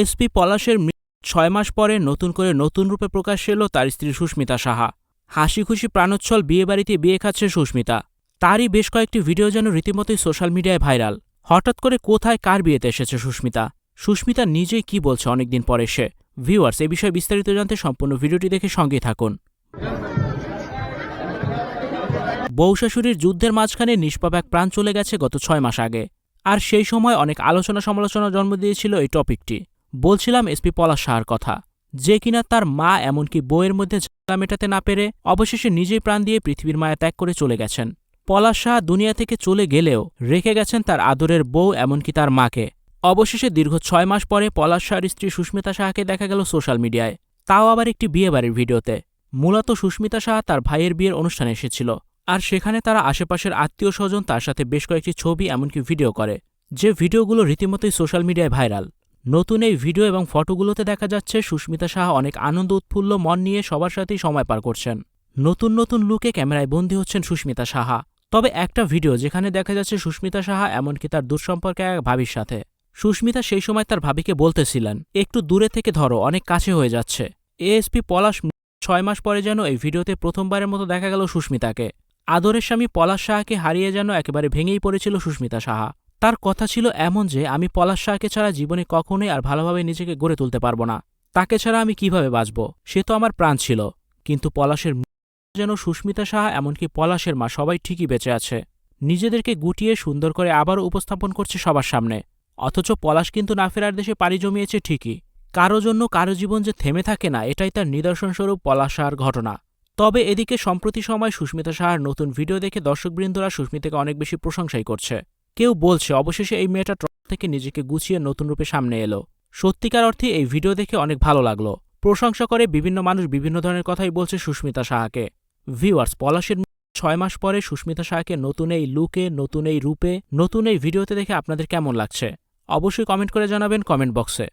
SP পলাশের ছয় মাস পরে নতুন করে নতুন রূপে প্রকাশ এলো তার স্ত্রী সুস্মিতা সাহা। হাসি খুশি প্রাণোচ্ছল বিয়েবাড়িতে বিয়ে খাচ্ছে সুস্মিতা। তারই বেশ কয়েকটি ভিডিও যেন রীতিমতোই সোশ্যাল মিডিয়ায় ভাইরাল। হঠাৎ করে কোথায় কার বিয়েতে এসেছে সুস্মিতা? সুস্মিতা নিজেই কি বলছে অনেকদিন পরে সে ভিউয়ার্স, এ বিষয়ে বিস্তারিত জানতে সম্পূর্ণ ভিডিওটি দেখে সঙ্গেই থাকুন। বৌশাশুড়ির যুদ্ধের মাঝখানে নিষ্পাপ এক প্রাণ চলে গেছে গত ছয় মাস আগে। আর সেই সময় অনেক আলোচনা সমালোচনা জন্ম দিয়েছিল এই টপিকটি। বলছিলাম এসপি পলাশ সাহার কথা। যে কিনা তার মা এমনকি বইয়ের মধ্যে ঝামেলা মেটাতে না পেরে অবশেষে নিজেই প্রাণ দিয়ে পৃথিবীর মায়া ত্যাগ করে চলে গেছেন। পলাশ শাহ দুনিয়া থেকে চলে গেলেও রেখে গেছেন তার আদরের বউ এমনকি তার মাকে। অবশেষে দীর্ঘ ছয় মাস পরে পলাশ শাহর স্ত্রী সুস্মিতা শাহকে দেখা গেল সোশ্যাল মিডিয়ায়। তাও আবার একটি বিয়েবাড়ির ভিডিওতে। মূলত সুস্মিতা শাহ তার ভাইয়ের বিয়ের অনুষ্ঠানে এসেছিল। আর সেখানে তারা আশেপাশের আত্মীয় স্বজন তার সাথে বেশ কয়েকটি ছবি এমনকি ভিডিও করে, যে ভিডিওগুলো রীতিমতোই সোশ্যাল মিডিয়ায় ভাইরাল। নতুন এই ভিডিও এবং ফটোগুলোতে দেখা যাচ্ছে সুস্মিতা সাহা অনেক আনন্দ, উৎফুল্ল মন নিয়ে সবার সাথেই সময় পার করছেন। নতুন নতুন লুকে ক্যামেরায় বন্দী হচ্ছেন সুস্মিতা সাহা। তবে একটা ভিডিও যেখানে দেখা যাচ্ছে সুস্মিতা সাহা এমনকি তার দুঃসম্পর্কে এক ভাবির সাথে। সুস্মিতা সেই সময় তার ভাবিকে বলতেছিলেন, একটু দূরে থেকে ধরো, অনেক কাছে হয়ে যাচ্ছে। এএসপি পলাশ, ছয় মাস পরে যেন এই ভিডিওতে প্রথমবারের মতো দেখা গেল সুস্মিতাকে। আদরের স্বামী পলাশ সাহাকে হারিয়ে যেন একেবারে ভেঙেই পড়েছিল সুস্মিতা সাহা। তার কথা ছিল এমন যে, আমি পলাশ সাহাকে ছাড়া জীবনে কখনোই আর ভালোভাবে নিজেকে গড়ে তুলতে পারব না। তাকে ছাড়া আমি কীভাবে বাঁচব? সে তো আমার প্রাণ ছিল। কিন্তু পলাশের যেন সুস্মিতা সাহা এমনকি পলাশের মা সবাই ঠিকই বেঁচে আছে। নিজেদেরকে গুটিয়ে সুন্দর করে আবারও উপস্থাপন করছে সবার সামনে। অথচ পলাশ কিন্তু না ফেরার দেশে পাড়ি জমিয়েছে ঠিকই। কারও জন্য কারও জীবন যে থেমে থাকে না, এটাই তার নিদর্শনস্বরূপ পলাশ সাহার ঘটনা। তবে এদিকে সম্প্রতি সময় সুস্মিতা সাহার নতুন ভিডিও দেখে দর্শকবৃন্দরা সুস্মিতাকে অনেক বেশি প্রশংসাই করছে। কেউ বলছে, অবশেষে এই মেয়েটা ট্রল থেকে নিজেকে গুছিয়ে নতুন রূপে সামনে এলো। সত্যিকার অর্থে এই ভিডিও দেখে অনেক ভালো লাগল। প্রশংসা করে বিভিন্ন মানুষ বিভিন্ন ধরনের কথাই বলছে সুস্মিতা সাহাকে। ভিউয়ার্স, পলাশের ছয় মাস পরে সুস্মিতা সাহাকে নতুন এই লুকে, নতুন এই রূপে, নতুন এই ভিডিওতে দেখে আপনাদের কেমন লাগছে? অবশ্যই কমেন্ট করে জানাবেন কমেন্ট বক্সে।